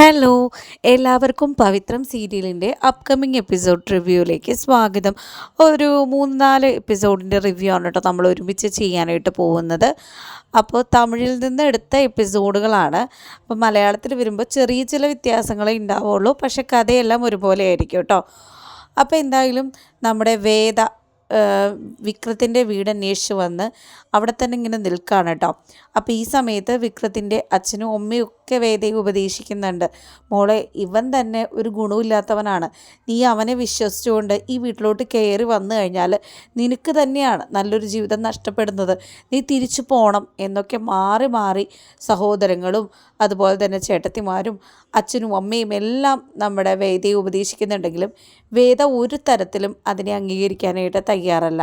Hello എല്ലാവർക്കും പവിത്രം സീരിയലിന്റെ upcoming episode റിവ്യൂയിലേക്ക് സ്വാഗതം. ഒരു മൂന്ന് നാല് എപ്പിസോഡിന്റെ റിവ്യൂ ആണ് കേട്ടോ നമ്മൾ ഒരുമിച്ച് ചെയ്യാനായിട്ട് പോകുന്നത്. അപ്പോൾ തമിഴിൽ നിന്ന് എടുത്ത എപ്പിസോഡുകളാണ് അപ്പോൾ മലയാളത്തിൽ വരുമ്പോൾ ചെറിയ ചില വ്യത്യാസങ്ങളേ ഉണ്ടാവുള്ളൂ. പക്ഷേ കഥയെല്ലാം ഒരുപോലെ ആയിരിക്കും കേട്ടോ. അപ്പോൾ എന്തായാലും നമ്മുടെ വേദ വിക്രത്തിന്റെ വീട് അന്വേഷിച്ച് വന്ന് അവിടെ തന്നെ ഇങ്ങനെ നിൽക്കുകയാണ് കേട്ടോ. അപ്പോൾ ഈ സമയത്ത് വിക്രത്തിന്റെ അച്ഛനും അമ്മയും ഒക്കെ വേദയെ ഉപദേശിക്കുന്നുണ്ട്. മോളെ ഇവൻ തന്നെ ഒരു ഗുണമില്ലാത്തവനാണ് നീ അവനെ വിശ്വസിച്ചുകൊണ്ട് ഈ വീട്ടിലോട്ട് കയറി വന്നു കഴിഞ്ഞാൽ നിനക്ക് തന്നെയാണ് നല്ലൊരു ജീവിതം നഷ്ടപ്പെടുന്നത്. നീ തിരിച്ചു പോകണം എന്നൊക്കെ മാറി മാറി സഹോദരങ്ങളും അതുപോലെ തന്നെ ചേട്ടത്തിമാരും അച്ഛനും അമ്മയും എല്ലാം നമ്മുടെ വേദയെ ഉപദേശിക്കുന്നുണ്ടെങ്കിലും വേദ ഒരു തരത്തിലും അതിനെ അംഗീകരിക്കാനായിട്ട് തയ്യാറല്ല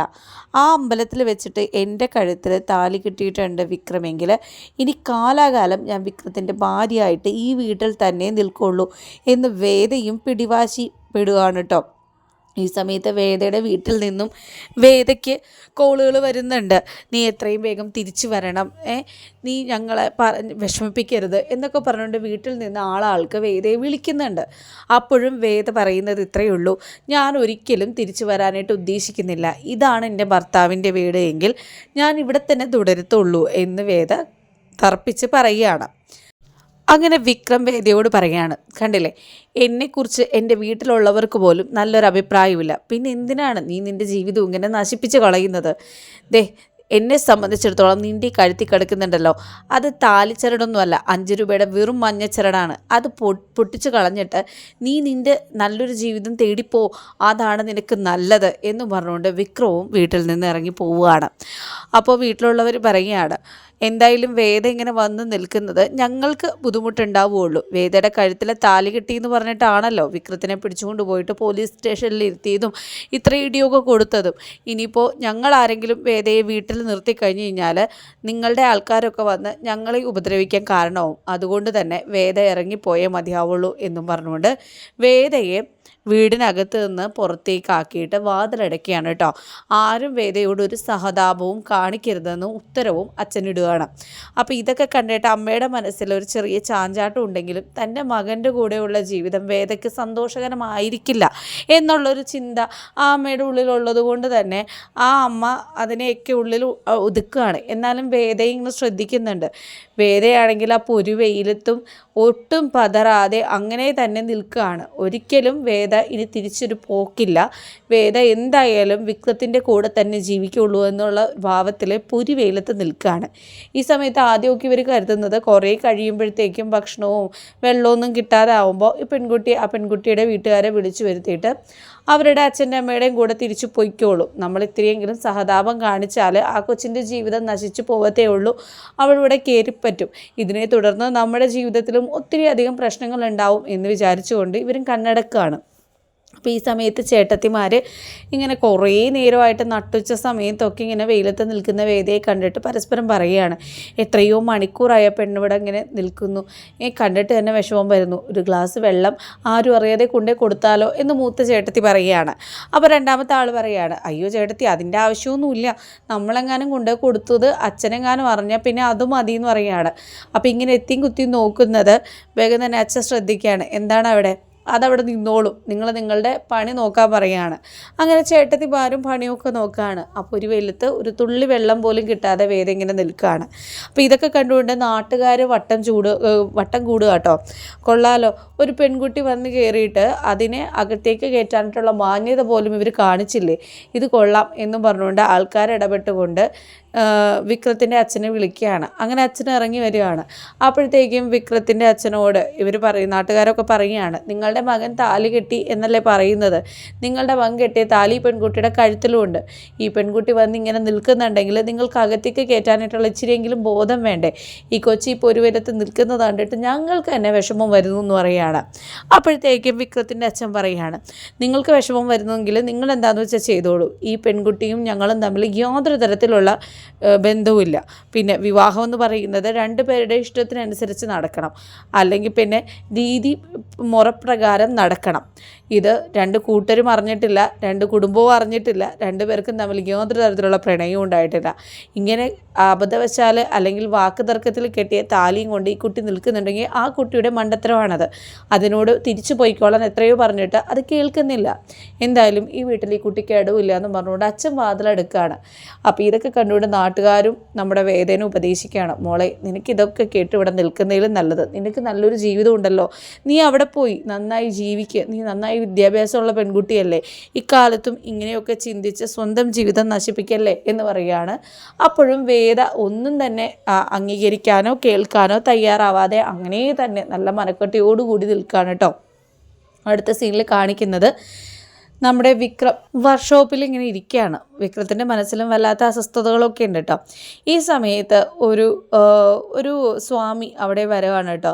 ആ അമ്പലത്തിൽ വെച്ചിട്ട് എന്റെ കഴുത്തിൽ താലി കിട്ടിയിട്ടുണ്ട് വിക്രമെങ്കിൽ ഇനി കാലാകാലം ഞാൻ വിക്രത്തിന്റെ ഭാര്യയായിട്ട് ഈ വീട്ടിൽ തന്നെ നിൽക്കുള്ളൂ എന്ന് വേദയും പിടിവാശി പെടുകയാണ് കേട്ടോ ഈ സമയത്ത് വേദയുടെ വീട്ടിൽ നിന്നും വേദയ്ക്ക് കോളുകൾ വരുന്നുണ്ട്. നീ എത്രയും വേഗം തിരിച്ചു വരണം. ഏ നീ ഞങ്ങളെ പറഞ്ഞ് വിഷമിപ്പിക്കരുത് എന്നൊക്കെ പറഞ്ഞുകൊണ്ട് വീട്ടിൽ നിന്ന് ആളാൾക്ക് വേദയെ വിളിക്കുന്നുണ്ട്. അപ്പോഴും വേദ പറയുന്നത് ഇത്രയേ ഉള്ളൂ. ഞാൻ ഒരിക്കലും തിരിച്ചു വരാനായിട്ട് ഉദ്ദേശിക്കുന്നില്ല. ഇതാണ് എന്റെ ഭർത്താവിന്റെ വീട് എങ്കിൽ ഞാൻ ഇവിടെ തന്നെ തുടരത്തുള്ളൂ എന്ന് വേദ തർപ്പിച്ച് പറയുകയാണ്. അങ്ങനെ വിക്രം വേദിയോട് പറയാണ് കണ്ടില്ലേ? എന്നെക്കുറിച്ച് എന്റെ വീട്ടിലുള്ളവർക്ക് പോലും നല്ലൊരു അഭിപ്രായമില്ല പിന്നെ എന്തിനാണ് നീ നിന്റെ ജീവിതം ഇങ്ങനെ നശിപ്പിച്ച് കളയുന്നത്? ദേ എന്നെ സംബന്ധിച്ചിടത്തോളം നിന്റെ കഴുത്തി കിടക്കുന്നുണ്ടല്ലോ. അത് താലിച്ചരടൊന്നുമല്ല അഞ്ച് രൂപയുടെ വെറും മഞ്ഞച്ചരടാണ് അത് പൊട്ടിച്ച് കളഞ്ഞിട്ട് നീ നിന്റെ നല്ലൊരു ജീവിതം തേടിപ്പോ. അതാണ് നിനക്ക് നല്ലത് എന്ന് പറഞ്ഞുകൊണ്ട് വിക്രവും വീട്ടിൽ നിന്ന് ഇറങ്ങി പോവുകയാണ്. അപ്പോൾ വീട്ടിലുള്ളവർ പറയുകയാണ് എന്തായാലും വേദ ഇങ്ങനെ വന്ന് നിൽക്കുന്നത് ഞങ്ങൾക്ക് ബുദ്ധിമുട്ടുണ്ടാവുകയുള്ളൂ. വേദയുടെ കഴുത്തിലെ താലി കിട്ടിയെന്ന് പറഞ്ഞിട്ടാണല്ലോ വിക്രത്തിനെ പിടിച്ചുകൊണ്ട് പോയിട്ട് പോലീസ് സ്റ്റേഷനിൽ ഇരുത്തിയതും ഇത്ര ഇടിയൊക്കെ കൊടുത്തതും. ഇനിയിപ്പോൾ ഞങ്ങൾ ആരെങ്കിലും വേദയെ വീട്ടിൽ നിർത്തി കഴിഞ്ഞ് കഴിഞ്ഞാൽ നിങ്ങളുടെ ആൾക്കാരൊക്കെ വന്ന് ഞങ്ങളെ ഉപദ്രവിക്കാൻ കാരണവും. അതുകൊണ്ട് തന്നെ വേദ ഇറങ്ങിപ്പോയേ മതിയാവുള്ളൂ എന്നും പറഞ്ഞുകൊണ്ട് വേദയെ വീടിനകത്ത് നിന്ന് പുറത്തേക്കാക്കിയിട്ട് വാതിലടയ്ക്കുകയാണ് കേട്ടോ. ആരും വേദയോട് ഒരു സഹതാപവും കാണിക്കരുതെന്ന് ഉത്തരവും അച്ഛനിടുകയാണ്. അപ്പോൾ ഇതൊക്കെ കണ്ടിട്ട് അമ്മയുടെ മനസ്സിൽ ഒരു ചെറിയ ചാഞ്ചാട്ടം ഉണ്ടെങ്കിലും തന്റെ മകന്റെ കൂടെയുള്ള ജീവിതം വേദയ്ക്ക് സന്തോഷകരമായിരിക്കില്ല എന്നുള്ളൊരു ചിന്ത ആ അമ്മയുടെ ഉള്ളിലുള്ളത് കൊണ്ട് തന്നെ ആ അമ്മ അതിനെയൊക്കെ ഉള്ളിൽ ഒതുക്കുകയാണ്. എന്നാലും വേദയെ ഇങ്ങനെ ശ്രദ്ധിക്കുന്നുണ്ട്. വേദയാണെങ്കിൽ ആ പൊരു വെയിലത്തും ഒട്ടും പതറാതെ അങ്ങനെ തന്നെ നിൽക്കുകയാണ്. ഒരിക്കലും വേദ ഇനി തിരിച്ചൊരു പോക്കില്ല. വേദ എന്തായാലും വിക്രത്തിന്റെ കൂടെ തന്നെ ജീവിക്കുള്ളൂ എന്നുള്ള ഭാവത്തിൽ പുരി വെയിലത്ത് നിൽക്കുകയാണ് ഈ സമയത്ത് ആദ്യമൊക്കെ ഇവർ കരുതുന്നത് കുറേ കഴിയുമ്പോഴത്തേക്കും ഭക്ഷണവും വെള്ളമൊന്നും കിട്ടാതാവുമ്പോൾ ഈ പെൺകുട്ടി ആ പെൺകുട്ടിയുടെ വീട്ടുകാരെ വിളിച്ചു വരുത്തിയിട്ട് അവരുടെ അച്ഛന്റെ അമ്മയുടെയും കൂടെ തിരിച്ചു പൊയ്ക്കോളും. നമ്മൾ ഇത്രയെങ്കിലും സഹതാപം കാണിച്ചാൽ ആ കൊച്ചിന്റെ ജീവിതം നശിച്ചു പോകത്തേ ഉള്ളൂ. അവളിവിടെ കയറിപ്പറ്റും ഇതിനെ തുടർന്ന് നമ്മുടെ ജീവിതത്തിലും ഒത്തിരി അധികം പ്രശ്നങ്ങൾ ഉണ്ടാവും എന്ന് വിചാരിച്ചുകൊണ്ട് ഇവരും കണ്ണടക്കുകയാണ് അപ്പോൾ ഈ സമയത്ത് ചേട്ടത്തിമാർ ഇങ്ങനെ കുറേ നേരമായിട്ട് നട്ടുച്ച സമയത്തൊക്കെ ഇങ്ങനെ വെയിലത്ത് നിൽക്കുന്ന വേദിയെ കണ്ടിട്ട് പരസ്പരം പറയുകയാണ് എത്രയോ മണിക്കൂറായ പെണ്ണിവിടെ ഇങ്ങനെ നിൽക്കുന്നു. ഈ കണ്ടിട്ട് തന്നെ വിഷമം വരുന്നു. ഒരു ഗ്ലാസ് വെള്ളം ആരും അറിയാതെ കൊണ്ടേ കൊടുത്താലോ? എന്ന് മൂത്ത ചേട്ടത്തി പറയുകയാണ്. അപ്പോൾ രണ്ടാമത്തെ ആൾ പറയുകയാണ് അയ്യോ ചേട്ടത്തി അതിന്റെ ആവശ്യമൊന്നുമില്ല. നമ്മളെങ്ങാനും കൊണ്ടേ കൊടുത്തത് അച്ഛനെങ്ങാനും അറിഞ്ഞാൽ പിന്നെ അത് മതി എന്ന് പറയുകയാണ്. അപ്പോൾ ഇങ്ങനെ എത്തിയും കുത്തിയും നോക്കുന്നത് വേഗം തന്നെ അച്ഛൻ ശ്രദ്ധിക്കുകയാണ്. എന്താണ് അവിടെ? അതവിടെ നിന്നോളും. നിങ്ങൾ നിങ്ങളുടെ പണി നോക്കാൻ പറയുകയാണ്. അങ്ങനെ ചേട്ടത്തിമാരും പണിയൊക്കെ നോക്കുകയാണ്. അപ്പോൾ ഒരു വെയിലത്ത് ഒരു തുള്ളി വെള്ളം പോലും കിട്ടാതെ വേദ ഇങ്ങനെ നിൽക്കുകയാണ്. അപ്പോൾ ഇതൊക്കെ കണ്ടുകൊണ്ട് നാട്ടുകാർ വട്ടം ചൂട് വട്ടം കൂടുക കേട്ടോ. കൊള്ളാലോ. ഒരു പെൺകുട്ടി വന്ന് കയറിയിട്ട് അതിനെ അകത്തേക്ക് കയറ്റാനായിട്ടുള്ള മാന്യത പോലും ഇവർ കാണിച്ചില്ലേ? ഇത് കൊള്ളാം എന്നും പറഞ്ഞുകൊണ്ട് ആൾക്കാർ ഇടപെട്ടുകൊണ്ട് വിക്രത്തിന്റെ അച്ഛനെ വിളിക്കുകയാണ്. അങ്ങനെ അച്ഛൻ ഇറങ്ങി വരികയാണ്. അപ്പോഴത്തേക്കും വിക്രത്തിന്റെ അച്ഛനോട് ഇവർ പറയും നാട്ടുകാരൊക്കെ പറയുകയാണ് നിങ്ങളുടെ മകൻ താലി കെട്ടി എന്നല്ലേ പറയുന്നത്? നിങ്ങളുടെ മകൻ കെട്ടിയ താലി പെൺകുട്ടിയുടെ കഴുത്തിലുമുണ്ട്. ഈ പെൺകുട്ടി വന്ന് ഇങ്ങനെ നിൽക്കുന്നുണ്ടെങ്കിൽ നിങ്ങൾക്ക് അകത്തേക്ക് കയറ്റാനായിട്ടുള്ള ഇച്ചിരിയെങ്കിലും ബോധം വേണ്ടേ? ഈ കൊച്ചി പൊരുവരത്ത് നിൽക്കുന്നത് കണ്ടിട്ട് ഞങ്ങൾക്ക് തന്നെ വിഷമം വരുന്നു എന്ന് പറയുകയാണ്. അപ്പോഴത്തേക്കും വിക്രത്തിന്റെ അച്ഛൻ പറയുകയാണ് നിങ്ങൾക്ക് വിഷമം വരുന്നെങ്കിൽ നിങ്ങൾ എന്താണെന്ന് വെച്ചാൽ ചെയ്തോളൂ. ഈ പെൺകുട്ടിയും ഞങ്ങളും തമ്മിൽ യാതൊരു തരത്തിലുള്ള ബന്ധവുമില്ല. പിന്നെ വിവാഹം എന്ന് പറയുന്നത് രണ്ട് പേരുടെ ഇഷ്ടത്തിനനുസരിച്ച് നടക്കണം. അല്ലെങ്കിൽ പിന്നെ രീതി മുറപ്രകാരം നടക്കണം. ഇത് രണ്ട് കൂട്ടരും അറിഞ്ഞിട്ടില്ല രണ്ട് കുടുംബവും അറിഞ്ഞിട്ടില്ല രണ്ട് പേർക്കും തമ്മിൽ യാതൊരു തരത്തിലുള്ള പ്രണയവും ഉണ്ടായിട്ടില്ല. ഇങ്ങനെ അബദ്ധവശാൽ അല്ലെങ്കിൽ വാക്ക് തർക്കത്തിൽ കെട്ടിയ താലിയും കൊണ്ട് ഈ കുട്ടി നിൽക്കുന്നുണ്ടെങ്കിൽ ആ കുട്ടിയുടെ മണ്ടത്തരമാണത്. അതിനോട് തിരിച്ചു പോയിക്കോളാൻ എത്രയോ പറഞ്ഞിട്ട് അത് കേൾക്കുന്നില്ല. എന്തായാലും ഈ വീട്ടിൽ ഈ കുട്ടിക്ക് ഇടവില്ല എന്ന് പറഞ്ഞുകൊണ്ട് അച്ഛൻ വാതിലെടുക്കുകയാണ് അപ്പോൾ ഇതൊക്കെ കണ്ടുകൊണ്ട് നാട്ടുകാരും നമ്മുടെ വേദന ഉപദേശിക്കുകയാണ്. മോളെ നിനക്ക് ഇതൊക്കെ കേട്ട് ഇവിടെ നിൽക്കുന്നതിലും നല്ലത്. നിനക്ക് നല്ലൊരു ജീവിതം ഉണ്ടല്ലോ. നീ അവിടെ പോയി നന്നായി ജീവിക്കുക നീ നന്നായി വിദ്യാഭ്യാസമുള്ള പെൺകുട്ടിയല്ലേ? ഇക്കാലത്തും ഇങ്ങനെയൊക്കെ ചിന്തിച്ച് സ്വന്തം ജീവിതം നശിപ്പിക്കല്ലേ എന്ന് പറയുകയാണ്. അപ്പോഴും വേദ ഒന്നും തന്നെ അംഗീകരിക്കാനോ കേൾക്കാനോ തയ്യാറാവാതെ അങ്ങനെ തന്നെ നല്ല മനക്കെട്ടിയോടുകൂടി നിൽക്കുകയാണ് കേട്ടോ. അടുത്ത സീനിൽ കാണിക്കുന്നത് നമ്മുടെ വിക്രം വർക്ക്ഷോപ്പിൽ ഇങ്ങനെ ഇരിക്കുകയാണ്. വിക്രത്തിന്റെ മനസ്സിലും വല്ലാത്ത അസ്വസ്ഥതകളൊക്കെ ഉണ്ട് കേട്ടോ. ഈ സമയത്ത് ഒരു ഒരു സ്വാമി അവിടെ വരവാണ് കേട്ടോ.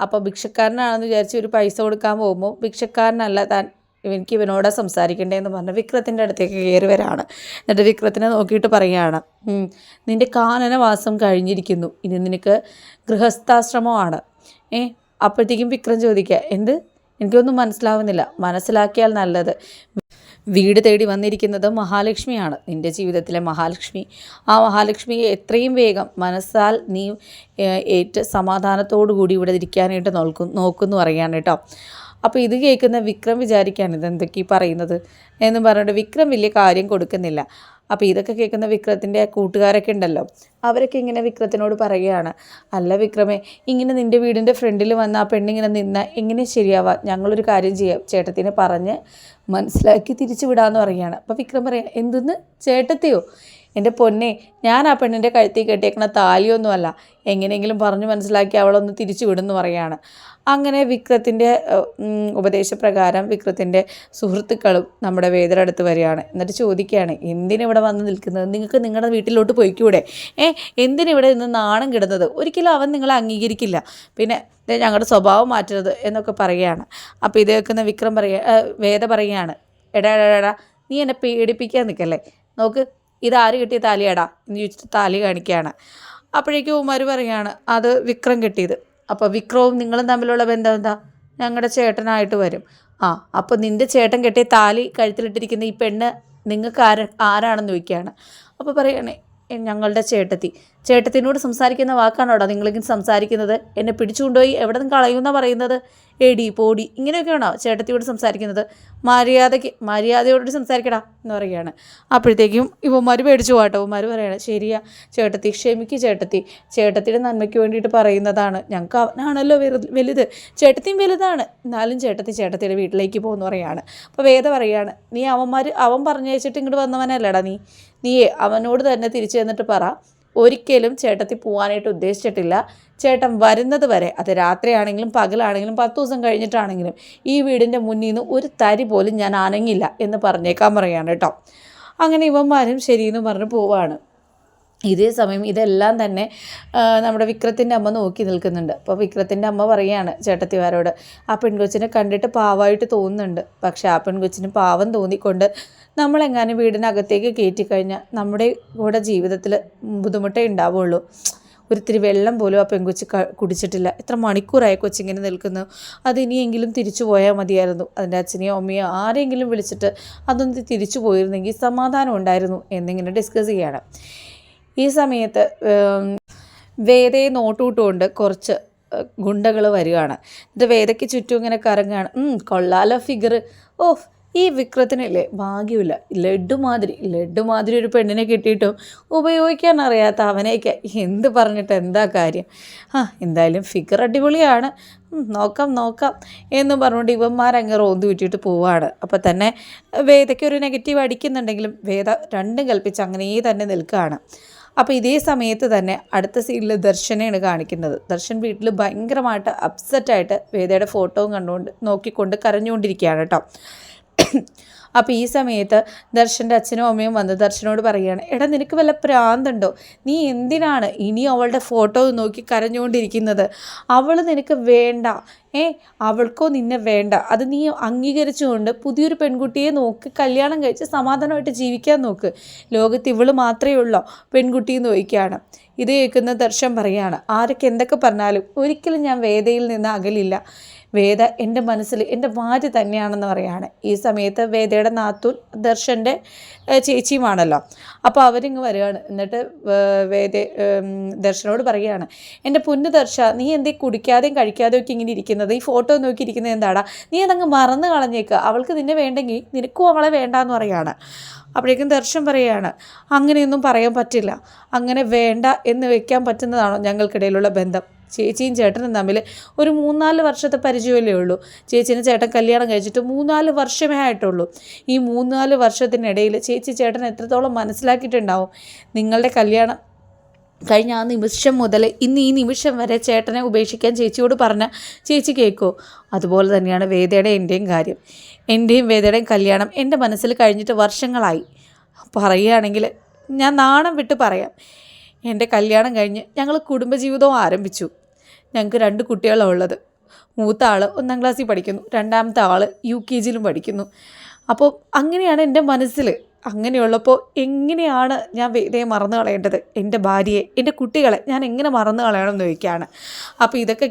അപ്പോൾ ഭിക്ഷക്കാരനാണെന്ന് വിചാരിച്ച് ഒരു പൈസ കൊടുക്കാൻ പോകുമ്പോൾ ഭിക്ഷക്കാരനല്ല താൻ എനിക്ക് ഇവനോട് സംസാരിക്കണ്ടേന്ന് പറഞ്ഞ് വിക്രത്തിന്റെ അടുത്തേക്ക് കയറി വരാണ്. എന്നിട്ട് വിക്രത്തിനെ നോക്കിയിട്ട് പറയുകയാണ് "ഉം, നിന്റെ കാനനവാസം കഴിഞ്ഞിരിക്കുന്നു. ഇനി നിനക്ക് ഗൃഹസ്ഥാശ്രമമാണ്. ഏ? അപ്പോഴത്തേക്കും വിക്രം ചോദിക്കുക എന്ത്? എനിക്കൊന്നും മനസ്സിലാവുന്നില്ല. മനസ്സിലാക്കിയാൽ നല്ലത്. വീട് തേടി വന്നിരിക്കുന്നത് മഹാലക്ഷ്മിയാണ്. നിന്റെ ജീവിതത്തിലെ മഹാലക്ഷ്മി. ആ മഹാലക്ഷ്മിയെ എത്രയും വേഗം മനസ്സാൽ നീ ഏറ്റ ഏറ്റ് സമാധാനത്തോടു കൂടി ഇവിടെ ഇരിക്കാനായിട്ട് നോക്കും നോക്കുന്നു അറിയാൻ കേട്ടോ. അപ്പോൾ ഇത് കേൾക്കുന്ന വിക്രം വിചാരിക്കുകയാണ് ഇതെന്തൊക്കെ ഈ പറയുന്നത് എന്ന് പറഞ്ഞിട്ട് വിക്രം വലിയ കാര്യം കൊടുക്കുന്നില്ല. അപ്പോൾ ഇതൊക്കെ കേൾക്കുന്ന വിക്രത്തിന്റെ കൂട്ടുകാരൊക്കെ ഉണ്ടല്ലോ. അവരൊക്കെ ഇങ്ങനെ വിക്രത്തിനോട് പറയുകയാണ് അല്ല വിക്രമേ ഇങ്ങനെ നിന്റെ വീടിന്റെ ഫ്രണ്ടിൽ വന്ന് ആ പെണ്ണിങ്ങനെ നിന്ന എങ്ങനെ ശരിയാവാ? ഞങ്ങളൊരു കാര്യം ചെയ്യാം. ചേട്ടത്തിനെ പറഞ്ഞ് മനസ്സിലാക്കി തിരിച്ചു വിടാമെന്ന് പറയുകയാണ്. അപ്പോൾ വിക്രം പറയാം എന്തെന്ന്? ചേട്ടത്തിയോ? എന്റെ പൊന്നെ ഞാൻ ആ പെണ്ണിന്റെ കഴുത്തിൽ കെട്ടിയേക്കുന്ന താലിയൊന്നുമല്ല. എങ്ങനെയെങ്കിലും പറഞ്ഞു മനസ്സിലാക്കി അവളൊന്ന് തിരിച്ചു വിടുന്നു പറയാണ്. അങ്ങനെ വിക്രത്തിന്റെ ഉപദേശപ്രകാരം വിക്രത്തിന്റെ സുഹൃത്തുക്കളും നമ്മുടെ വേദയുടെ അടുത്ത് വരികയാണ്. എന്നിട്ട് ചോദിക്കുകയാണ് എന്തിനിവിടെ വന്ന് നിൽക്കുന്നത്? നിങ്ങൾക്ക് നിങ്ങളുടെ വീട്ടിലോട്ട് പോയിക്കൂടെ? ഏ എന്തിനിവിടെ നിന്ന് നാണം കിടുന്നത്? ഒരിക്കലും അവൻ നിങ്ങളെ അംഗീകരിക്കില്ല. പിന്നെ ഞങ്ങളുടെ സ്വഭാവം മാറ്റരുത് എന്നൊക്കെ പറയുകയാണ്. അപ്പോൾ ഇത് കേൾക്കുന്ന വിക്രം പറയുക വേദ പറയുകയാണ് എടാ എടാ എടാ നീ എന്നെ പേടിപ്പിക്കാൻ നിൽക്കല്ലേ? നോക്ക് ഇത് ആര് കിട്ടിയ താലിയാടാ എന്ന് ചോദിച്ചിട്ട് താലി കാണിക്കുകയാണ്. അപ്പോഴേക്കും ഉമാർ പറയുകയാണ് അത് വിക്രം കിട്ടിയത്. അപ്പോൾ വിക്രവും നിങ്ങളും തമ്മിലുള്ള ബന്ധം എന്താ? ഞങ്ങളുടെ ചേട്ടനായിട്ട് വരും. ആ അപ്പോൾ നിന്റെ ചേട്ടൻ കെട്ടിയ താലി കഴുത്തിലിട്ടിരിക്കുന്ന ഈ പെണ്ണ് നിങ്ങൾക്ക് ആര ആരാണെന്ന് ചോദിക്കുകയാണ്. അപ്പോൾ പറയണേ ഞങ്ങളുടെ ചേട്ടത്തി. ചേട്ടത്തിനോട് സംസാരിക്കുന്ന വാക്കാണോടാ നിങ്ങളിങ്ങനെ സംസാരിക്കുന്നത്? എന്നെ പിടിച്ചുകൊണ്ടുപോയി എവിടെ നിന്ന് കളയുമെന്നാ പറയുന്നത്? എടി പോടി ഇങ്ങനെയൊക്കെയാണോ ചേട്ടത്തിയോട് സംസാരിക്കുന്നത്? മര്യാദയ്ക്ക് മര്യാദയോട് സംസാരിക്കടാ എന്ന് പറയുകയാണ്. അപ്പോഴത്തേക്കും ഇവന്മാർ പേടിച്ചു പോകട്ടെ ഇവന്മാർ പറയണം ശരിയാ ചേട്ടത്തി ക്ഷമിക്ക് ചേട്ടത്തി. ചേട്ടത്തിയുടെ നന്മയ്ക്ക് വേണ്ടിയിട്ട് പറയുന്നതാണ്. ഞങ്ങൾക്ക് അവനാണല്ലോ വലുത്. ചേട്ടത്തിയും വലുതാണ്. എന്നാലും ചേട്ടത്തി ചേട്ടത്തിയുടെ വീട്ടിലേക്ക് പോകുന്നു പറയാണ്. അപ്പോൾ വേദ പറയുകയാണ് നീ അവന്മാർ അവൻ പറഞ്ഞയച്ചിട്ട് ഇങ്ങോട്ട് വന്നവനല്ലടാ നീ. നീയേ അവനോട് തന്നെ തിരിച്ചു ചെന്നിട്ട് പറ. ഒരിക്കലും ചേട്ടത്തി പോകാനായിട്ട് ഉദ്ദേശിച്ചിട്ടില്ല. ചേട്ടൻ വരുന്നത് വരെ അത് രാത്രിയാണെങ്കിലും പകലാണെങ്കിലും പത്ത് ദിവസം കഴിഞ്ഞിട്ടാണെങ്കിലും ഈ വീടിന്റെ മുന്നിൽ നിന്ന് ഒരു തരി പോലും ഞാൻ അനങ്ങില്ല എന്ന് പറഞ്ഞേക്കാൻ പറയാണ് കേട്ടോ. അങ്ങനെ ഇവന്മാരും ശരിയെന്ന് പറഞ്ഞ് പോവാണ്. ഇതേ സമയം ഇതെല്ലാം തന്നെ നമ്മുടെ വിക്രത്തിന്റെ അമ്മ നോക്കി നിൽക്കുന്നുണ്ട്. അപ്പോൾ വിക്രത്തിന്റെ അമ്മ പറയുകയാണ് ചേട്ടത്തിമാരോട് ആ പെൺകൊച്ചിനെ കണ്ടിട്ട് പാവമായിട്ട് തോന്നുന്നുണ്ട്. പക്ഷേ ആ പെൺകൊച്ചിന് പാവം തോന്നിക്കൊണ്ട് നമ്മളെങ്ങാനും വീടിനകത്തേക്ക് കയറ്റിക്കഴിഞ്ഞാൽ നമ്മുടെ കൂടെ ജീവിതത്തിൽ ബുദ്ധിമുട്ടേ ഉണ്ടാവുള്ളൂ. ഒരിത്തിരി വെള്ളം പോലും ആ പെൺകൊച്ച് കുടിച്ചിട്ടില്ല. എത്ര മണിക്കൂറായി കൊച്ചിങ്ങനെ നിൽക്കുന്നു. അത് ഇനിയെങ്കിലും തിരിച്ചു പോയാൽ മതിയായിരുന്നു. അതിന്റെ അച്ഛനെയോ അമ്മയോ ആരെങ്കിലും വിളിച്ചിട്ട് അതൊന്ന് തിരിച്ചു പോയിരുന്നെങ്കിൽ സമാധാനം ഉണ്ടായിരുന്നു എന്നിങ്ങനെ ഡിസ്കസ് ചെയ്യാണ്. ഈ സമയത്ത് വേദയെ നോട്ടൂട്ടുകൊണ്ട് കുറച്ച് ഗുണ്ടകൾ വരികയാണ്. ഇത് വേദയ്ക്ക് ചുറ്റും ഇങ്ങനെ കറങ്ങുകയാണ്. "ഉം, കൊള്ളാലോ ഫിഗർ ഓ ഈ വിക്രത്തിനില്ലേ? ഭാഗ്യമില്ല. ലഡ്ഡു മാതിരി ലഡ്ഡു മാതിരി ഒരു പെണ്ണിനെ കിട്ടിയിട്ടും ഉപയോഗിക്കാൻ അറിയാത്ത അവനെയൊക്കെ എന്ത് പറഞ്ഞിട്ട് എന്താ കാര്യം? ആ എന്തായാലും ഫിഗർ അടിപൊളിയാണ്. നോക്കാം നോക്കാം എന്ന് പറഞ്ഞുകൊണ്ട് ഇവന്മാരങ്ങ് റോന്ത് വിറ്റിട്ട് പോവാണ്. അപ്പോൾ തന്നെ വേദയ്ക്ക് ഒരു നെഗറ്റീവ് അടിക്കുന്നുണ്ടെങ്കിലും വേദ രണ്ടും കൽപ്പിച്ച് അങ്ങനെ തന്നെ നിൽക്കുകയാണ്. അപ്പോൾ ഇതേ സമയത്ത് തന്നെ അടുത്ത സീനിൽ ദർശനെയാണ് കാണിക്കുന്നത്. ദർശൻ വീട്ടിൽ ഭയങ്കരമായിട്ട് അപ്സെറ്റായിട്ട് വേദയുടെ ഫോട്ടോയും കണ്ടുകൊണ്ട് നോക്കിക്കൊണ്ട് കരഞ്ഞുകൊണ്ടിരിക്കുകയാണ് കേട്ടോ. അപ്പോൾ ഈ സമയത്ത് ദർശന്റെ അച്ഛനും അമ്മയും വന്ന് ദർശനോട് പറയുകയാണ് എടാ നിനക്ക് വല്ല പ്രാന്തുണ്ടോ? നീ എന്തിനാണ് ഇനി അവളുടെ ഫോട്ടോ നോക്കി കരഞ്ഞുകൊണ്ടിരിക്കുന്നത്? അവൾ നിനക്ക് വേണ്ട. ഏ അവൾക്കോ നിന്നെ വേണ്ട. അത് നീ അംഗീകരിച്ചുകൊണ്ട് പുതിയൊരു പെൺകുട്ടിയെ നോക്ക് കല്യാണം കഴിച്ച് സമാധാനമായിട്ട് ജീവിക്കാൻ നോക്ക്. ലോകത്ത് ഇവൾ മാത്രമേ ഉള്ളോ? പെൺകുട്ടി നോക്കിയാണ് ഇത് കേൾക്കുന്ന ദർശൻ പറയാണ് ആരൊക്കെ എന്തൊക്കെ പറഞ്ഞാലും ഒരിക്കലും ഞാൻ വേദയിൽ നിന്ന് അകലില്ല. വേദ എന്റെ മനസ്സിൽ എന്റെ ഭാര്യ തന്നെയാണെന്ന് പറയാണ്. ഈ സമയത്ത് വേദയുടെ നാത്തൂൻ ദർശന്റെ ചേച്ചിയുമാണല്ലോ. അപ്പോൾ അവരിങ്ങ് വരികയാണ്. എന്നിട്ട് വേദ ദർശനോട് പറയുകയാണ് എന്റെ പൊന്നു നീ എന്തേ കുടിക്കാതെയും കഴിക്കാതെയും ഒക്കെ ഇങ്ങനെ ഇരിക്കുന്നത്? ഈ ഫോട്ടോ നോക്കി ഇരിക്കുന്നത് എന്താടാ? നീ അതങ്ങ് മറന്നു കളഞ്ഞേക്കുക അവൾക്ക് നിന്നെ വേണ്ടെങ്കിൽ നിനക്കും അവളെ വേണ്ടാന്ന് പറയാണ്. അപ്പോഴേക്കും ദർശൻ പറയുകയാണ് അങ്ങനെയൊന്നും പറയാൻ പറ്റില്ല. അങ്ങനെ വേണ്ട എന്ന് വെക്കാൻ പറ്റുന്നതാണോ ഞങ്ങൾക്കിടയിലുള്ള ബന്ധം? ചേച്ചിയും ചേട്ടനും തമ്മിൽ ഒരു മൂന്നാൽ വർഷത്തെ പരിചയമല്ലേ ഉള്ളൂ. ചേച്ചിനെ ചേട്ടൻ കല്യാണം കഴിച്ചിട്ട് മൂന്നാൽ വർഷമേ ആയിട്ടുള്ളൂ. ഈ മൂന്നാൽ വർഷത്തിനിടയിൽ ചേച്ചി ചേട്ടൻ എത്രത്തോളം മനസ്സിലാക്കിയിട്ടുണ്ടാവും? നിങ്ങളുടെ കല്യാണം കഴിഞ്ഞ ആ നിമിഷം മുതൽ ഇന്ന് ഈ നിമിഷം വരെ ചേട്ടനെ ഉപേക്ഷിക്കാൻ ചേച്ചിയോട് പറഞ്ഞ ചേച്ചി കേൾക്കോ അതുപോലെ തന്നെയാണ് വേദയുടെ എന്റെയും കാര്യം. എന്റെയും വേദയുടെയും കല്യാണം എന്റെ മനസ്സിൽ കഴിഞ്ഞിട്ട് വർഷങ്ങളായി. പറയുകയാണെങ്കിൽ ഞാൻ നാണം വിട്ട് പറയാം. എന്റെ കല്യാണം കഴിഞ്ഞ് ഞങ്ങൾ കുടുംബജീവിതവും ആരംഭിച്ചു. ഞങ്ങൾക്ക് രണ്ട് കുട്ടികളാണ് ഉള്ളത്. മൂത്ത ആൾ ഒന്നാം ക്ലാസ്സിൽ പഠിക്കുന്നു. രണ്ടാമത്തെ ആൾ യു കെ ജിയിലും പഠിക്കുന്നു. അപ്പോൾ അങ്ങനെയാണ് എന്റെ മനസ്സിൽ അങ്ങനെയുള്ളപ്പോൾ എങ്ങനെയാണ് ഞാൻ വേദയെ മറന്നു കളയേണ്ടത്? എന്റെ ഭാര്യയെ എന്റെ കുട്ടികളെ ഞാൻ എങ്ങനെ മറന്നു കളയണമെന്ന് ചോദിക്കുകയാണ്. അപ്പോൾ ഇതൊക്കെ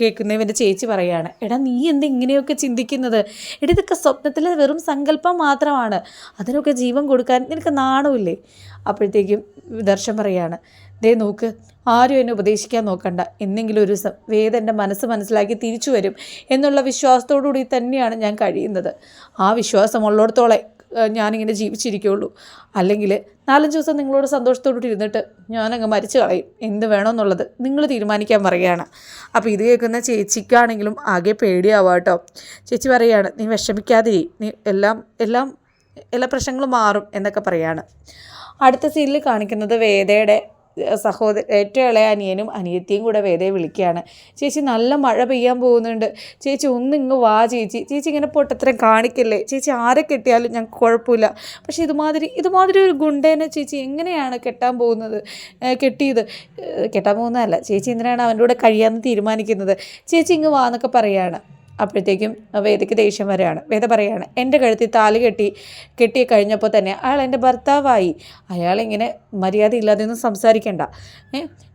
കേൾക്കുന്നവന്റെ ചേച്ചി പറയുകയാണ് എടാ നീ എന്ത് ഇങ്ങനെയൊക്കെ ചിന്തിക്കുന്നത്? എടാ ഇതൊക്കെ സ്വപ്നത്തിൽ വെറും സങ്കല്പം മാത്രമാണ്. അതിനൊക്കെ ജീവൻ കൊടുക്കാൻ നിനക്ക് നാണമില്ലേ? അപ്പോഴത്തേക്കും ദർശൻ പറയുകയാണ് ദേ നോക്ക് ആരും എന്നെ ഉപദേശിക്കാൻ നോക്കണ്ട. എന്നെങ്കിലും ഒരു ദിവസം വേദ എന്റെ മനസ്സ് മനസ്സിലാക്കി തിരിച്ചു വരും എന്നുള്ള വിശ്വാസത്തോടു കൂടി തന്നെയാണ് ഞാൻ കഴിയുന്നത്. ആ വിശ്വാസമുള്ളിടത്തോളം ഞാനിങ്ങനെ ജീവിച്ചിരിക്കുകയുള്ളൂ അല്ലെങ്കിൽ നാലഞ്ച് ദിവസം നിങ്ങളോട് സന്തോഷത്തോടുകൂടി ഇരുന്നിട്ട് ഞാനങ്ങ് മരിച്ചു കളയും. എന്ത് വേണമെന്നുള്ളത് നിങ്ങൾ തീരുമാനിക്കാൻ പറയുകയാണ്. അപ്പോൾ ഇത് കേൾക്കുന്ന ചേച്ചിക്കാണെങ്കിലും ആകെ പേടിയാവുക കേട്ടോ. ചേച്ചി പറയുകയാണ് നീ വിഷമിക്കാതിരി നീ എല്ലാം എല്ലാം എല്ലാ പ്രശ്നങ്ങളും മാറും എന്നൊക്കെ പറയാണ് അടുത്ത സീനിൽ കാണിക്കുന്നത് വേദയുടെ സഹോദര ഏറ്റവും ഇളയ അനിയനും അനിയത്തിയും കൂടെ വേദയെ വിളിക്കുകയാണ്. ചേച്ചി നല്ല മഴ പെയ്യാൻ പോകുന്നുണ്ട്. ചേച്ചി ഒന്ന് ഇങ്ങ് വാ ചേച്ചി. ചേച്ചി ഇങ്ങനെ പൊട്ടത്തരം കാണിക്കല്ലേ? ചേച്ചി ആരെ കെട്ടിയാലും ഞങ്ങൾക്ക് കുഴപ്പമില്ല. പക്ഷേ ഇതുമാതിരി ഇതുമാതിരി ഒരു ഗുണ്ടേനെ ചേച്ചി എങ്ങനെയാണ് കെട്ടാൻ പോകുന്നത്? കെട്ടിയത്? കെട്ടാൻ പോകുന്നതല്ല. ചേച്ചി എന്തിനാണ് അവന്റെ കൂടെ കഴിയാമെന്ന് തീരുമാനിക്കുന്നത്? ചേച്ചി ഇങ്ങ് വാ എന്നൊക്കെ പറയുകയാണ് അപ്പോഴത്തേക്കും വേദയ്ക്ക് ദേഷ്യം വരെയാണ് വേദ പറയാണ് എന്റെ കഴുത്തിൽ താലി കെട്ടി കെട്ടി കഴിഞ്ഞപ്പോൾ തന്നെ അയാൾ എന്റെ ഭർത്താവായി. അയാളിങ്ങനെ മര്യാദ ഇല്ലാതെയൊന്നും സംസാരിക്കണ്ട.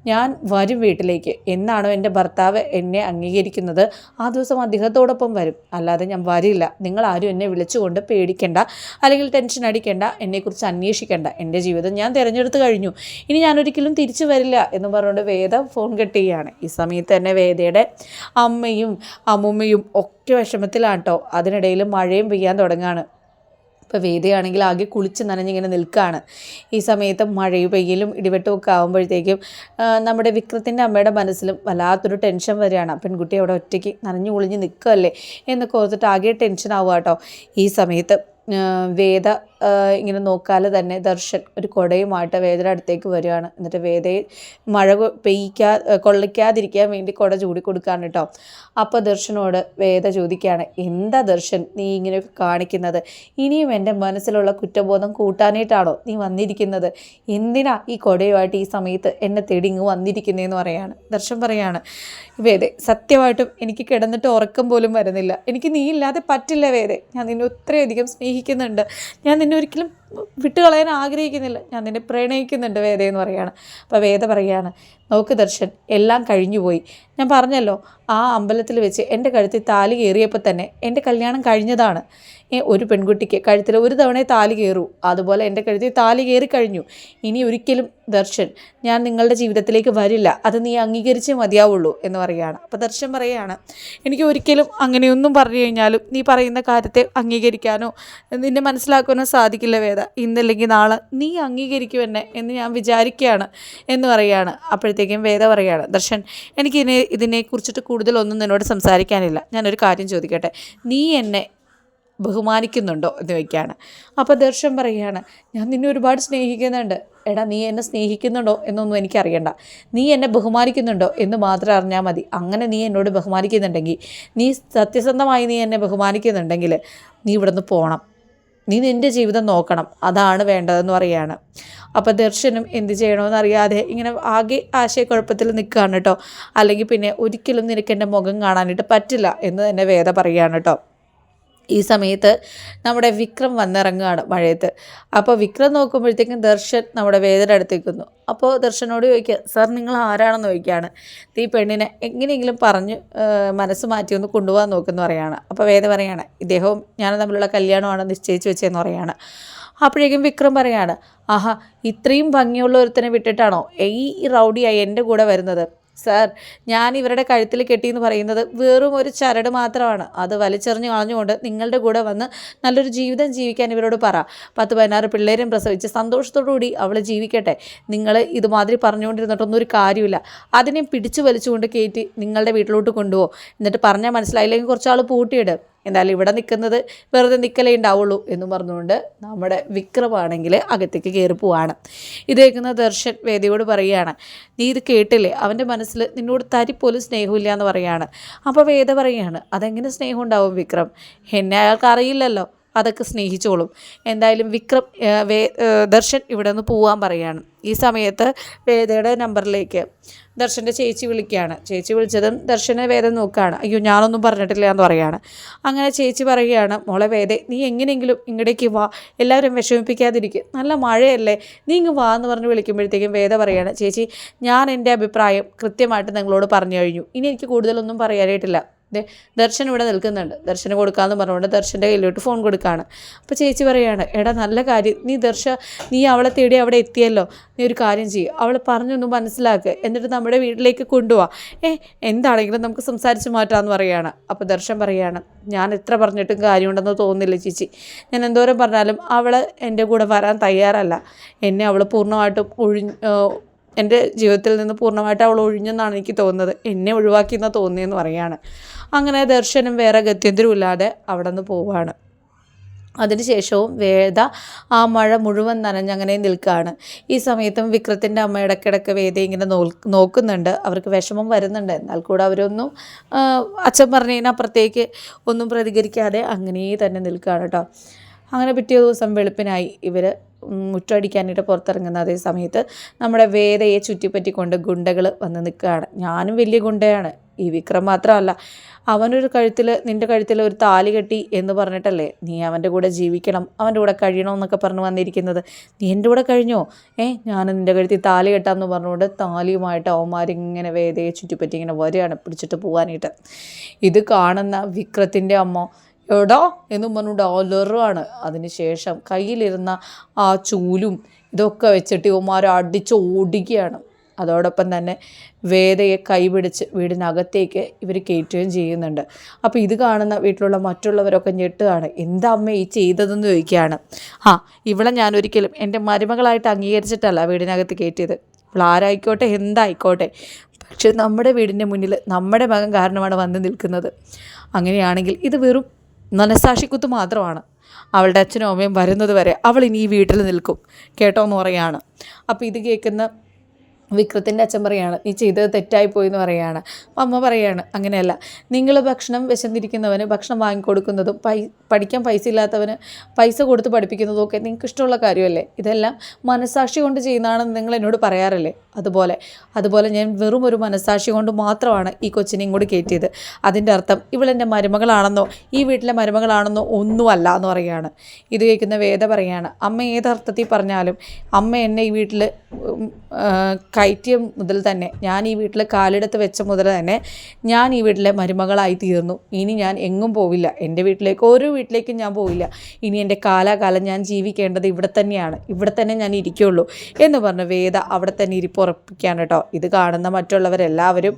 ഞാൻ വരും വീട്ടിലേക്ക്. എന്നാണോ എന്റെ ഭർത്താവ് എന്നെ അംഗീകരിക്കുന്നത്? ആ ദിവസം അദ്ദേഹത്തോടൊപ്പം വരും. അല്ലാതെ ഞാൻ വരില്ല. നിങ്ങൾ ആരും എന്നെ വിളിച്ചുകൊണ്ട് പേടിക്കേണ്ട. അല്ലെങ്കിൽ ടെൻഷൻ അടിക്കേണ്ട. എന്നെക്കുറിച്ച് അന്വേഷിക്കേണ്ട. എന്റെ ജീവിതം ഞാൻ തിരഞ്ഞെടുത്ത് കഴിഞ്ഞു. ഇനി ഞാനൊരിക്കലും തിരിച്ചു വരില്ല എന്ന് പറഞ്ഞുകൊണ്ട് വേദ ഫോൺ കെട്ടുകയാണ് ഈ സമയത്ത് തന്നെ വേദയുടെ അമ്മയും അമ്മുമ്മയും ഒക്കെ വിഷമത്തിലാണ് കേട്ടോ അതിനിടയിൽ മഴയും പെയ്യാൻ തുടങ്ങുകയാണ്. ഇപ്പോൾ വേദിയാണെങ്കിൽ ആകെ കുളിച്ച് നനഞ്ഞിങ്ങനെ നിൽക്കുകയാണ് ഈ സമയത്ത് മഴയും പെയ്യലും ഇടിവെട്ടും ഒക്കെ ആകുമ്പോഴത്തേക്കും നമ്മുടെ വിക്രത്തിന്റെ അമ്മയുടെ മനസ്സിലും വല്ലാത്തൊരു ടെൻഷൻ വരികയാണ്. പെൺകുട്ടി അവിടെ ഒറ്റയ്ക്ക് നനഞ്ഞു കുളിഞ്ഞ് നിൽക്കുകയല്ലേ? എന്നൊക്കെ ഓർത്തിട്ട് ആകെ ടെൻഷൻ ആവുക കേട്ടോ. ഈ സമയത്ത് വേദ ഇങ്ങനെ നോക്കാതെ തന്നെ ദർശൻ ഒരു കുടയുമായിട്ട് വേദയുടെ അടുത്തേക്ക് വരികയാണ്. എന്നിട്ട് വേദയെ മഴ പെയ്യിക്കാ കൊള്ളിക്കാതിരിക്കാൻ വേണ്ടി കുട ചൂടി കൊടുക്കുകയാണ് കേട്ടോ. അപ്പോൾ ദർശനോട് വേദ ചോദിക്കുകയാണ് എന്താ ദർശൻ നീ ഇങ്ങനെ കാണിക്കുന്നത്? ഇനിയും എന്റെ മനസ്സിലുള്ള കുറ്റബോധം കൂട്ടാനായിട്ടാണോ നീ വന്നിരിക്കുന്നത്? എന്തിനാ ഈ കുടയുമായിട്ട് ഈ സമയത്ത് എന്നെ തേടി ഇങ്ങ് വന്നിരിക്കുന്നതെന്ന് പറയാണ്. ദർശൻ പറയാണ് വേദെ സത്യമായിട്ടും എനിക്ക് കിടന്നിട്ട് ഉറക്കം പോലും വരുന്നില്ല. എനിക്ക് നീ ഇല്ലാതെ പറ്റില്ല വേദെ. ഞാൻ നിന്നെ ഒത്രയധികം സ്നേഹിക്കുന്നുണ്ട്. ഞാൻ നിന്നെ ഒരിക്കലും വിട്ടുകളയാൻ ആഗ്രഹിക്കുന്നില്ല. ഞാൻ നിന്നെ പ്രണയിക്കുന്നുണ്ട് എന്ന് പറയുകയാണ് അപ്പോൾ വേദ പറയാണ് നോക്ക് ദർശൻ എല്ലാം കഴിഞ്ഞുപോയി ഞാൻ പറഞ്ഞല്ലോ ആ അമ്പലത്തിൽ വെച്ച് എന്റെ കഴുത്തിൽ താലി കയറിയപ്പോൾ തന്നെ എന്റെ കല്യാണം കഴിഞ്ഞതാണ്. ഒരു പെൺകുട്ടിക്ക് കഴുത്തിൽ ഒരു തവണ താലി കയറൂ. അതുപോലെ എന്റെ കഴുത്തിൽ താലി കയറി കഴിഞ്ഞു. ഇനി ഒരിക്കലും ദർശൻ ഞാൻ നിങ്ങളുടെ ജീവിതത്തിലേക്ക് വരില്ല. അത് നീ അംഗീകരിച്ചേ മതിയാവുള്ളൂ എന്ന് പറയുകയാണ്. അപ്പോൾ ദർശൻ പറയുകയാണ് എനിക്ക് ഒരിക്കലും അങ്ങനെയൊന്നും പറഞ്ഞു കഴിഞ്ഞാലും നീ പറയുന്ന കാര്യത്തെ അംഗീകരിക്കാനോ നിന്നെ മനസ്സിലാക്കാനോ സാധിക്കില്ല വേദ. ഇന്നല്ലെങ്കിൽ നാളെ നീ അംഗീകരിക്കും എന്നെ ഞാൻ വിചാരിക്കുകയാണ് എന്ന് പറയുകയാണ്. അപ്പോഴത്തേക്കും വേദ പറയുകയാണ് ദർശൻ എനിക്ക് ഇതിനെ ഇതിനെക്കുറിച്ചിട്ട് കൂടുതലൊന്നും നിന്നോട് സംസാരിക്കാനില്ല. ഞാനൊരു കാര്യം ചോദിക്കട്ടെ? നീ എന്നെ ബഹുമാനിക്കുന്നുണ്ടോ? എന്ന് ചോദിക്കുകയാണ്. അപ്പോൾ ദർശൻ പറയുകയാണ് ഞാൻ നിന്നെ ഒരുപാട് സ്നേഹിക്കുന്നുണ്ട്. എടാ നീ എന്നെ സ്നേഹിക്കുന്നുണ്ടോ എന്നൊന്നും എനിക്കറിയണ്ട നീ എന്നെ ബഹുമാനിക്കുന്നുണ്ടോ എന്ന് മാത്രം അറിഞ്ഞാൽ മതി. അങ്ങനെ നീ എന്നോട് ബഹുമാനിക്കുന്നുണ്ടെങ്കിൽ നീ സത്യസന്ധമായി നീ എന്നെ ബഹുമാനിക്കുന്നുണ്ടെങ്കിൽ നീ ഇവിടുന്ന് പോകണം നീ നിന്റെ ജീവിതം നോക്കണം. അതാണ് വേണ്ടതെന്ന് പറയാണ്. അപ്പോൾ ദർശനം എന്ത് ചെയ്യണമെന്ന് അറിയാതെ ഇങ്ങനെ ആകെ ആശയക്കുഴപ്പത്തിൽ നിൽക്കുകയാണ് കേട്ടോ അല്ലെങ്കിൽ പിന്നെ ഒരിക്കലും നിനക്ക് എന്റെ മുഖം കാണാനായിട്ട് പറ്റില്ല എന്ന് തന്നെ വേദ പറയുകയാണ് കേട്ടോ ഈ സമയത്ത് നമ്മുടെ വിക്രം വന്നിറങ്ങുകയാണ് മഴയത്ത്. അപ്പോൾ വിക്രം നോക്കുമ്പോഴത്തേക്കും ദർശൻ നമ്മുടെ വേദന അടുത്തേക്കുന്നു അപ്പോൾ ദർശനോട് ചോദിക്കുക സാർ നിങ്ങൾ ആരാണെന്ന് ചോദിക്കുകയാണ്. ഈ പെണ്ണിനെ എങ്ങനെയെങ്കിലും പറഞ്ഞ് മനസ്സ് മാറ്റി ഒന്ന് കൊണ്ടുപോകാൻ നോക്കുന്നു പറയാണ്. അപ്പോൾ വേദ പറയാണ് ഇദ്ദേഹവും ഞാനും തമ്മിലുള്ള കല്യാണമാണ് നിശ്ചയിച്ച് വെച്ചതെന്ന് പറയാണ്. അപ്പോഴേക്കും വിക്രം പറയാണ് ആഹാ ഇത്രയും ഭംഗിയുള്ള ഒരുത്തനെ വിട്ടിട്ടാണോ ഈ റൗഡിയായി എന്റെ കൂടെ വരുന്നത്? സാർ ഞാൻ ഇവരുടെ കഴുത്തിൽ കെട്ടിയെന്ന് പറയുന്നത് വെറും ഒരു ചരട് മാത്രമാണ്. അത് വലിച്ചെറിഞ്ഞ് കളഞ്ഞുകൊണ്ട് നിങ്ങളുടെ കൂടെ വന്ന് നല്ലൊരു ജീവിതം ജീവിക്കാൻ ഇവരോട് പറ. പത്ത് പതിനാറ് പിള്ളേരും പ്രസവിച്ച് സന്തോഷത്തോടുകൂടി അവൾ ജീവിക്കട്ടെ. നിങ്ങൾ ഇതുമാതിരി പറഞ്ഞുകൊണ്ടിരുന്നിട്ടൊന്നും ഒരു കാര്യമില്ല. അതിനെ പിടിച്ചു വലിച്ചുകൊണ്ട് കയറ്റി നിങ്ങളുടെ വീട്ടിലോട്ട് കൊണ്ടുപോകും എന്നിട്ട് പറഞ്ഞാൽ മനസ്സിലായില്ലെങ്കിൽ കുറച്ചാൾ പൂട്ടിയിട്. എന്തായാലും ഇവിടെ നിൽക്കുന്നത് വെറുതെ നിൽക്കലേ ഉണ്ടാവുള്ളൂ എന്ന് പറഞ്ഞുകൊണ്ട് നമ്മുടെ വിക്രമാണെങ്കിൽ അകത്തേക്ക് കയറി പോവാണ്. ഇത് കേൾക്കുന്ന ദർശൻ വേദിയോട് പറയുകയാണ് നീ ഇത് കേട്ടില്ലേ? അവന്റെ മനസ്സിൽ നിന്നോട് തരി പോലും സ്നേഹമില്ല എന്ന് പറയുകയാണ് അപ്പോൾ വേദ പറയുകയാണ് അതെങ്ങനെ സ്നേഹം ഉണ്ടാവും വിക്രം? എന്നെ അയാൾക്ക് അറിയില്ലല്ലോ. അതൊക്കെ സ്നേഹിച്ചോളും. എന്തായാലും വിക്രം വേ ദർശൻ ഇവിടെ നിന്ന് പോവാൻ പറയുകയാണ് ഈ സമയത്ത് വേദയുടെ നമ്പറിലേക്ക് ദർശന്റെ ചേച്ചി വിളിക്കുകയാണ്. ചേച്ചി വിളിച്ചതും ദർശനെ വേദ നോക്കുകയാണ്. അയ്യോ ഞാനൊന്നും പറഞ്ഞിട്ടില്ല എന്ന് പറയുകയാണ് അങ്ങനെ ചേച്ചി പറയുകയാണ് മോളെ വേദ നീ എങ്ങനെയെങ്കിലും ഇങ്ങടേക്ക് വാ. എല്ലാവരും വിഷമിപ്പിക്കാതിരിക്കും. നല്ല മഴയല്ലേ? നീ ഇങ്ങ് വാ എന്ന് പറഞ്ഞ് വിളിക്കുമ്പോഴത്തേക്കും വേദ പറയുകയാണ് ചേച്ചി ഞാൻ എന്റെ അഭിപ്രായം കൃത്യമായിട്ട് നിങ്ങളോട് പറഞ്ഞു കഴിഞ്ഞു. ഇനി എനിക്ക് കൂടുതലൊന്നും പറയാനായിട്ടില്ല. ദർശൻ ഇവിടെ നിൽക്കുന്നുണ്ട്. ദർശനം കൊടുക്കാമെന്ന് പറഞ്ഞുകൊണ്ട് ദർശന്റെ കയ്യിലോട്ട് ഫോൺ കൊടുക്കുകയാണ് അപ്പോൾ ചേച്ചി പറയുകയാണ് എടാ നല്ല കാര്യം. നീ ദർശ നീ അവളെ തേടി അവിടെ എത്തിയല്ലോ. നീ ഒരു കാര്യം ചെയ്യും. അവൾ പറഞ്ഞൊന്ന് മനസ്സിലാക്കുക എന്നിട്ട് നമ്മുടെ വീട്ടിലേക്ക് കൊണ്ടുപോവാ ഏ എന്താണെങ്കിലും നമുക്ക് സംസാരിച്ച് മാറ്റാമെന്ന് പറയുകയാണ് അപ്പോൾ ദർശൻ പറയുകയാണ് ഞാൻ എത്ര പറഞ്ഞിട്ടും കാര്യമുണ്ടെന്ന് തോന്നുന്നില്ല ചേച്ചി. ഞാൻ എന്തോരം പറഞ്ഞാലും അവൾ എന്റെ കൂടെ വരാൻ തയ്യാറല്ല. എന്നെ അവൾ പൂർണമായിട്ടും ഒഴിഞ്ഞ് എന്റെ ജീവിതത്തിൽ നിന്ന് പൂർണമായിട്ട് അവൾ ഒഴിഞ്ഞെന്നാണ് എനിക്ക് തോന്നുന്നത്. എന്നെ ഒഴിവാക്കിയെന്ന് തോന്നിയെന്ന് പറയുകയാണ് അങ്ങനെ ദർശനം വേറെ ഗത്യന്തരമില്ലാതെ അവിടെ നിന്ന് പോവുകയാണ് അതിനുശേഷവും വേദ ആ മഴ മുഴുവൻ നനഞ്ഞങ്ങനെ നിൽക്കുകയാണ് ഈ സമയത്തും വിക്രത്തിന്റെ അമ്മ ഇടയ്ക്കിടയ്ക്ക് വേദ ഇങ്ങനെ നോക്കുന്നുണ്ട്. അവർക്ക് വിഷമം വരുന്നുണ്ട്. എന്നാൽ കൂടെ അവരൊന്നും അച്ഛൻ പറഞ്ഞതിനപ്പുറത്തേക്ക് ഒന്നും പ്രതികരിക്കാതെ അങ്ങനെ തന്നെ നിൽക്കുകയാണ് കേട്ടോ. അങ്ങനെ പിറ്റേ ദിവസം വെളുപ്പിനായി ഇവർ മുറ്റടിക്കാനായിട്ട് പുറത്തിറങ്ങുന്ന അതേ സമയത്ത് നമ്മുടെ വേദയെ ചുറ്റിപ്പറ്റിക്കൊണ്ട് ഗുണ്ടകൾ വന്ന് നിൽക്കുകയാണ്. ഞാനും വലിയ ഗുണ്ടയാണ്. ഈ വിക്രം മാത്രമല്ല അവനൊരു കഴുത്തിൽ നിന്റെ കഴുത്തിൽ ഒരു താലി കെട്ടി എന്ന് പറഞ്ഞിട്ടല്ലേ നീ അവന്റെ കൂടെ ജീവിക്കണം അവന്റെ കൂടെ കഴിയണം എന്നൊക്കെ പറഞ്ഞു വന്നിരിക്കുന്നത്. നീ എന്റെ കൂടെ കഴിഞ്ഞോ? ഏ ഞാൻ നിന്റെ കഴുത്തിൽ താലി കെട്ടാമെന്ന് പറഞ്ഞുകൊണ്ട് താലിയുമായിട്ട് അവന്മാരിങ്ങനെ വേദയെ ചുറ്റിപ്പറ്റി ഇങ്ങനെ വരികയാണ് പിടിച്ചിട്ട് പോകാനായിട്ട്. ഇത് കാണുന്ന വിക്രത്തിന്റെ അമ്മ എടാ എന്നും പറഞ്ഞുകൊണ്ട് അലറുവാണ്. അതിനുശേഷം കയ്യിലിരുന്ന ആ ചൂലും ഇതൊക്കെ വെച്ചിട്ട് ഇവന്മാർ അടിച്ച് ഓടിക്കുകയാണ് അതോടൊപ്പം തന്നെ വേദയെ കൈപിടിച്ച് വീടിനകത്തേക്ക് ഇവർ കയറ്റുകയും ചെയ്യുന്നുണ്ട്. അപ്പോൾ ഇത് കാണുന്ന വീട്ടിലുള്ള മറ്റുള്ളവരൊക്കെ ഞെട്ടുകയാണ്. എന്താ അമ്മ ഈ ചെയ്തതെന്ന് ചോദിക്കുകയാണ്. ആ ഇവളെ ഞാനൊരിക്കലും എന്റെ മരുമകളായിട്ട് അംഗീകരിച്ചിട്ടല്ല വീടിനകത്ത് കയറ്റിയത് ഇപ്പോൾ ആരായിക്കോട്ടെ എന്തായിക്കോട്ടെ. പക്ഷെ നമ്മുടെ വീടിന്റെ മുന്നിൽ നമ്മുടെ മകൻ കാരണമാണ് വന്ന് നിൽക്കുന്നത്. അങ്ങനെയാണെങ്കിൽ ഇത് വെറും മനസാക്ഷിക്കുത്ത് മാത്രമാണ്. അവളുടെ അച്ഛനും അമ്മയും വരുന്നത് വരെ അവൾ ഇനി ഈ വീട്ടിൽ നിൽക്കും. കേട്ടോ എന്ന് പറയാണ്. അപ്പോൾ ഇത് കേൾക്കുന്ന വിക്രത്തിന്റെ അച്ഛൻ പറയാണ് നീ ചെയ്തത് തെറ്റായിപ്പോയി എന്ന് പറയാണ്. അമ്മ പറയാണ് അങ്ങനെയല്ല. നിങ്ങൾ ഭക്ഷണം വിശന്നിരിക്കുന്നവന് ഭക്ഷണം വാങ്ങിക്കൊടുക്കുന്നതും പൈ പഠിക്കാൻ പൈസ ഇല്ലാത്തവന് പൈസ കൊടുത്ത് പഠിപ്പിക്കുന്നതും ഒക്കെ നിങ്ങൾക്ക് ഇഷ്ടമുള്ള കാര്യമല്ലേ? ഇതെല്ലാം മനസാക്ഷി കൊണ്ട് ചെയ്യുന്നതാണെന്ന് നിങ്ങൾ എന്നോട് പറയാറില്ലേ? അതുപോലെ അതുപോലെ ഞാൻ വെറും ഒരു മനസാക്ഷി കൊണ്ട് മാത്രമാണ് ഈ കൊച്ചിനെ ഇങ്ങോട്ട് കയറ്റിയത്. അതിന്റെ അർത്ഥം ഇവളെന്റെ മരുമകളാണെന്നോ ഈ വീട്ടിലെ മരുമകളാണെന്നോ ഒന്നുമല്ല എന്ന് പറയുകയാണ് ഇത് കേൾക്കുന്ന വേദ പറയുകയാണ് അമ്മ ഏതർത്ഥത്തിൽ പറഞ്ഞാലും അമ്മ എന്നെ ഈ വീട്ടിൽ കയറ്റിയ മുതൽ തന്നെ ഞാൻ ഈ വീട്ടിൽ കാലെടുത്ത് വെച്ച മുതൽ തന്നെ ഞാൻ ഈ വീട്ടിലെ മരുമകളായി തീർന്നു. ഇനി ഞാൻ എങ്ങും പോവില്ല. എന്റെ വീട്ടിലേക്ക് ഓരോ വീട്ടിലേക്കും ഞാൻ പോവില്ല. ഇനി എന്റെ കാലാകാലം ഞാൻ ജീവിക്കേണ്ടത് ഇവിടെ തന്നെയാണ്. ഇവിടെ തന്നെ ഞാൻ ഇരിക്കുള്ളൂ എന്ന് പറഞ്ഞ് വേദ അവിടെ തന്നെ ഇരിപ്പുറപ്പിക്കുകയാണ് കേട്ടോ. ഇത് കാണുന്ന മറ്റുള്ളവരെല്ലാവരും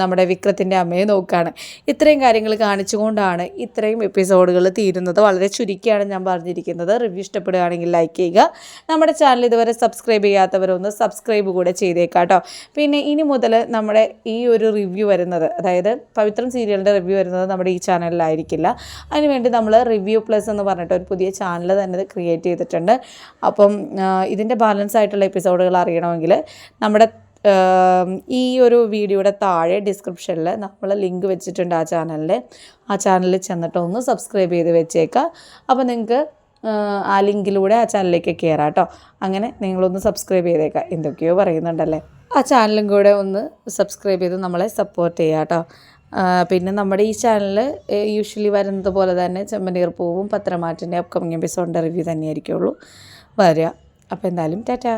നമ്മുടെ വിക്രത്തിന്റെ അമ്മയെ നോക്കുകയാണ്. ഇത്രയും കാര്യങ്ങൾ കാണിച്ചുകൊണ്ടാണ് ഇത്രയും എപ്പിസോഡുകൾ തീരുന്നത്. വളരെ ചുരുക്കിയാണ് ഞാൻ പറഞ്ഞിരിക്കുന്നത്. റിവ്യൂ ഇഷ്ടപ്പെടുകയാണെങ്കിൽ ലൈക്ക് ചെയ്യുക. നമ്മുടെ ചാനൽ ഇതുവരെ സബ്സ്ക്രൈബ് ചെയ്യാത്തവരൊന്ന് സബ്സ്ക്രൈബ് കൂടെ ചെയ്തേക്കാട്ടോ. പിന്നെ ഇനി മുതൽ നമ്മുടെ ഈ ഒരു റിവ്യൂ വരുന്നത് അതായത് പവിത്രം സീരിയലിന്റെ റിവ്യൂ വരുന്നത് നമ്മുടെ ഈ ചാനലിലായിരിക്കില്ല അതിനുവേണ്ടി നമ്മൾ റിവ്യൂ പ്ലസ് എന്ന് പറഞ്ഞിട്ട് ഒരു പുതിയ ചാനൽ തന്നെ ക്രിയേറ്റ് ചെയ്തിട്ടുണ്ട്. അപ്പം ഇതിന്റെ ബാലൻസ് ആയിട്ടുള്ള എപ്പിസോഡുകൾ അറിയണമെങ്കിൽ നമ്മുടെ ഈ ഒരു വീഡിയോയുടെ താഴെ ഡിസ്ക്രിപ്ഷനിൽ നമ്മൾ ലിങ്ക് വെച്ചിട്ടുണ്ട് ആ ചാനലിൽ ആ ചാനലിൽ ചെന്നിട്ട് ഒന്ന് സബ്സ്ക്രൈബ് ചെയ്ത് വെച്ചേക്കാം. അപ്പോൾ നിങ്ങൾക്ക് ആ ലിങ്കിലൂടെ ആ ചാനലിലേക്ക് കയറാം കേട്ടോ. അങ്ങനെ നിങ്ങളൊന്ന് സബ്സ്ക്രൈബ് ചെയ്തേക്കാം. എന്തൊക്കെയോ പറയുന്നുണ്ടല്ലേ. ആ ചാനലും കൂടെ ഒന്ന് സബ്സ്ക്രൈബ് ചെയ്ത് നമ്മളെ സപ്പോർട്ട് ചെയ്യാം കേട്ടോ. പിന്നെ നമ്മുടെ ഈ ചാനൽ യൂഷ്വലി വരുന്നത് പോലെ തന്നെ ചെമ്മനീർ പൂവും പത്രമാറ്റിന്റെ അപ്കമിങ് എപ്പിസോഡിന്റെ റിവ്യൂ തന്നെയായിരിക്കുള്ളൂ. വരിക അപ്പോൾ എന്തായാലും ടാറ്റാ.